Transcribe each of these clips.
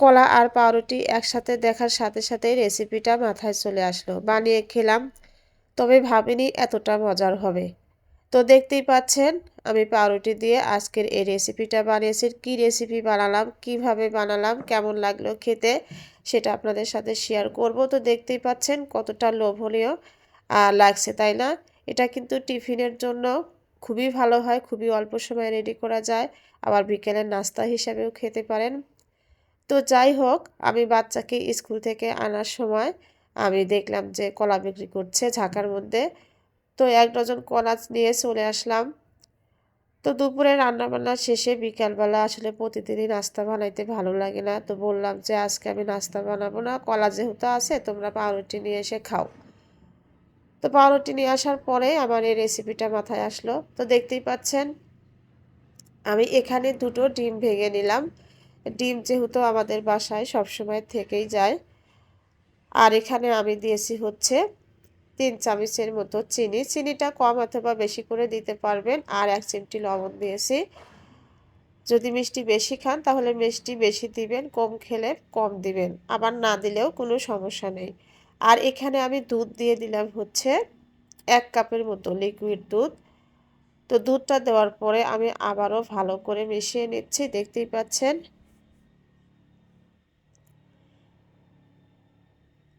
কলা আর পাউরুটি একসাথে দেখার সাথে সাথেই রেসিপিটা মাথায় চলে আসলো। বানিয়ে খেলাম, তবে ভাবিনি এতটা মজার হবে। তো দেখতেই পাচ্ছেন, আমি পাউরুটি দিয়ে আজকের এই রেসিপিটা বানিয়েছি। কি রেসিপি বানালাম, কীভাবে বানালাম, কেমন লাগল খেতে, সেটা আপনাদের সাথে শেয়ার করব। তো দেখতেই পাচ্ছেন কতটা লোভনীয়। আর লাগছে তাই না? এটা কিন্তু টিফিনের জন্য খুবই ভালো হয়, খুবই অল্প সময় রেডি করা যায়। আবার বিকেলের নাস্তা হিসাবেও খেতে পারেন। তো যাই হোক, আমি বাচ্চাকে স্কুল থেকে আনার সময় আমি দেখলাম যে কলা বিক্রি করছে ঝাঁকার মধ্যে। তো এক ডজন কলা নিয়ে চলে আসলাম। তো দুপুরে রান্নাবান্না শেষে বিকালবেলা আসলে প্রতিদিনই নাস্তা বানাইতে ভালো লাগে না। তো বললাম যে, আজকে আমি নাস্তা বানাবো না, কলা যেহেতু আছে, তোমরা পাউরুটি নিয়ে এসে খাও। তো পাউরুটি নিয়ে আসার পরে আমার এই রেসিপিটা মাথায় আসলো। তো দেখতেই পাচ্ছেন, আমি এখানে দুটো ডিম ভেঙে নিলাম। ডিম যেহেতু আমাদের বাসায় সবসময় থেকেই যায়। আর এখানে আমি দিয়েছি হচ্ছে তিন চামচের মতো চিনি। চিনিটা কম অথবা বেশি করে দিতে পারবেন। আর এক চিমটি লবণ দিয়েছি। যদি মিষ্টি বেশি খান, তাহলে মিষ্টি বেশি দিবেন, কম খেলে কম দিবেন। আবার না দিলেও কোনো সমস্যা নেই। আর এখানে আমি দুধ দিয়ে দিলাম হচ্ছে এক কাপের মতো লিকুইড দুধ। তো দুধটা দেওয়ার পরে আমি আবারও ভালো করে মিশিয়ে নিচ্ছি। দেখতেই পাচ্ছেন?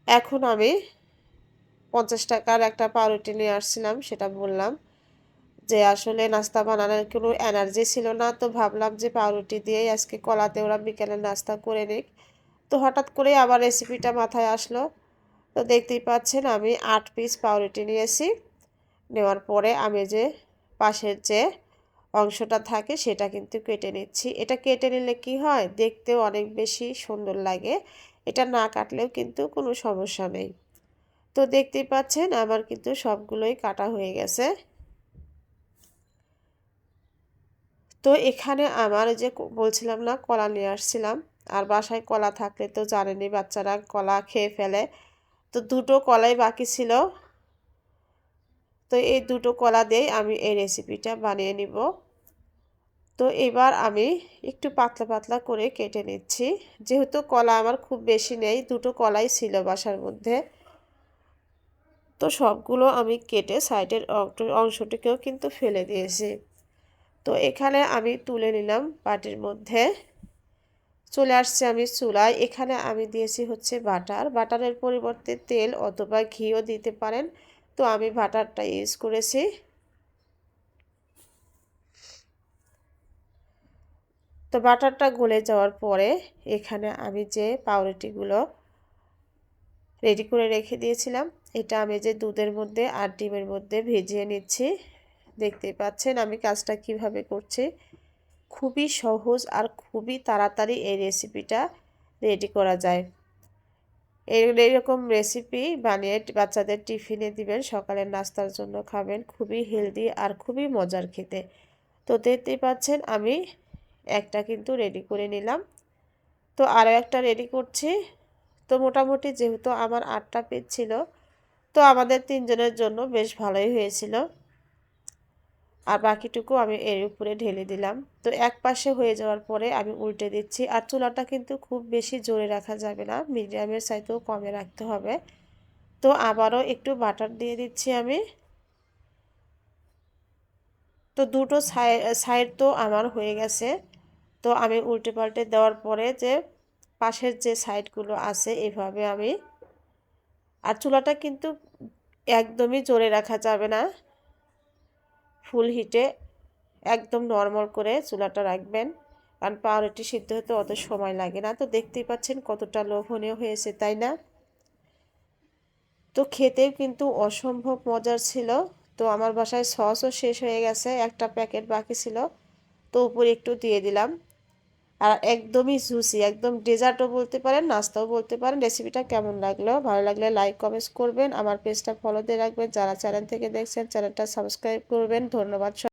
এখন আমি পঞ্চাশ টাকার একটা পাউরুটি নিয়ে আসছিলাম, সেটা বললাম যে আসলে নাস্তা বানানোর কোনো এনার্জি ছিল না, তো ভাবলাম যে পাউরুটি দিয়েই আজকে কলাতে ওরা বিকেলে নাস্তা করে নিক। তো হঠাৎ করে আবার রেসিপিটা মাথায় আসলো। তো দেখতেই পাচ্ছেন আমি আট পিস পাউরুটি নিয়েছি। নেওয়ার পরে আমি যে পাশের যে অংশটা থাকে সেটা কিন্তু কেটে নিচ্ছি। এটা কেটে নিলে কি হয়? দেখতেও অনেক বেশি সুন্দর লাগে। এটা না কাটলেও কিন্তু কোনো সমস্যা নেই। তো দেখতেই পাচ্ছেন আমার কিন্তু সবগুলোই কাটা হয়ে গেছে। তো এখানে আমার যে বলছিলাম না, কলা নিয়ে আসছিলাম। আর বাসায় কলা থাকলে তো জানেনি বাচ্চারা কলা খেয়ে ফেলে। তো দুটো কলাই বাকি ছিল। তো এই দুটো কলা দিয়েই আমি এই রেসিপিটা বানিয়ে নিব। তো এবার আমি একটু পাতলা পাতলা করে কেটে নিচ্ছি। যেহেতু কলা আমার খুব বেশি নেই, দুটো কলাই ছিল বাসার মধ্যে। তো সবগুলো আমি কেটে সাইডের অংশটিকেও কিন্তু ফেলে দিয়েছি। তো এখানে আমি তুলে নিলাম বাটির মধ্যে। চলে আসছে আমি চুলায়। এখানে আমি দিয়েছি হচ্ছে বাটার। বাটারের পরিবর্তে তেল অথবা ঘিও দিতে পারেন। তো আমি বাটারটা ইউজ করেছি। তো বাটারটা গলে যাওয়ার পরে এখানে আমি যে পাউরুটিগুলো রেডি করে রেখে দিয়েছিলাম, এটা আমি যে দুধের মধ্যে আর ডিমের মধ্যে ভেজিয়ে নিচ্ছি, দেখতেই পাচ্ছেন আমি কাজটা কীভাবে করছি। খুবই সহজ আর খুবই তাড়াতাড়ি এই রেসিপিটা রেডি করা যায়। এইরকম রেসিপি বানিয়ে বাচ্চাদের টিফিনে দিবেন, সকালের নাস্তার জন্য খাবেন, খুবই হেলদি আর খুবই মজার খেতে। তো দেখতেই পাচ্ছেন আমি একটা কিন্তু রেডি করে নিলাম। তো আরও একটা রেডি করছি। তো মোটামুটি যেহেতু আমার আটটা পেজ ছিল, তো আমাদের তিনজনের জন্য বেশ ভালোই হয়েছিল। আর বাকিটুকু আমি এর উপরে ঢেলে দিলাম। তো এক পাশে হয়ে যাওয়ার পরে আমি উল্টে দিচ্ছি। আর চুলাটা কিন্তু খুব বেশি জোরে রাখা যাবে না, মিডিয়ামের সাইতেও কমে রাখতে হবে। তো আবারও একটু বাটার দিয়ে দিচ্ছি আমি। তো দুটো সাইড তো আমার হয়ে গেছে। তো আমি উল্টে পাল্টে দেওয়ার পরে যে পাশের যে সাইডগুলো আছে এভাবে আমি আর চুলাটা কিন্তু একদমই জোরে রাখা যাবে না। ফুল হিটে একদম নর্মাল করে চুলাটা রাখবেন। কারণ পাউরুটি সিদ্ধ হতে অত সময় লাগে না। তো দেখতেই পাচ্ছেন কতটা লোভনীয় হয়েছে, তাই না? তো খেতেও কিন্তু অসম্ভব মজার ছিল। তো আমার বাসায় সসও শেষ হয়ে গেছে, একটা প্যাকেট বাকি ছিল। তো উপরে একটু দিয়ে দিলাম। আর একদমই জুসি একদম ডেজার্টও বলতে পারেন, নাস্তাও বলতে পারেন। রেসিপিটা কেমন লাগল? ভালো লাগলে লাইক কমেন্টস করবেন। আমার পেজটা ফলো দিয়ে রাখবেন। যারা চ্যানেল থেকে দেখছেন চ্যানেলটা সাবস্ক্রাইব করবেন। ধন্যবাদ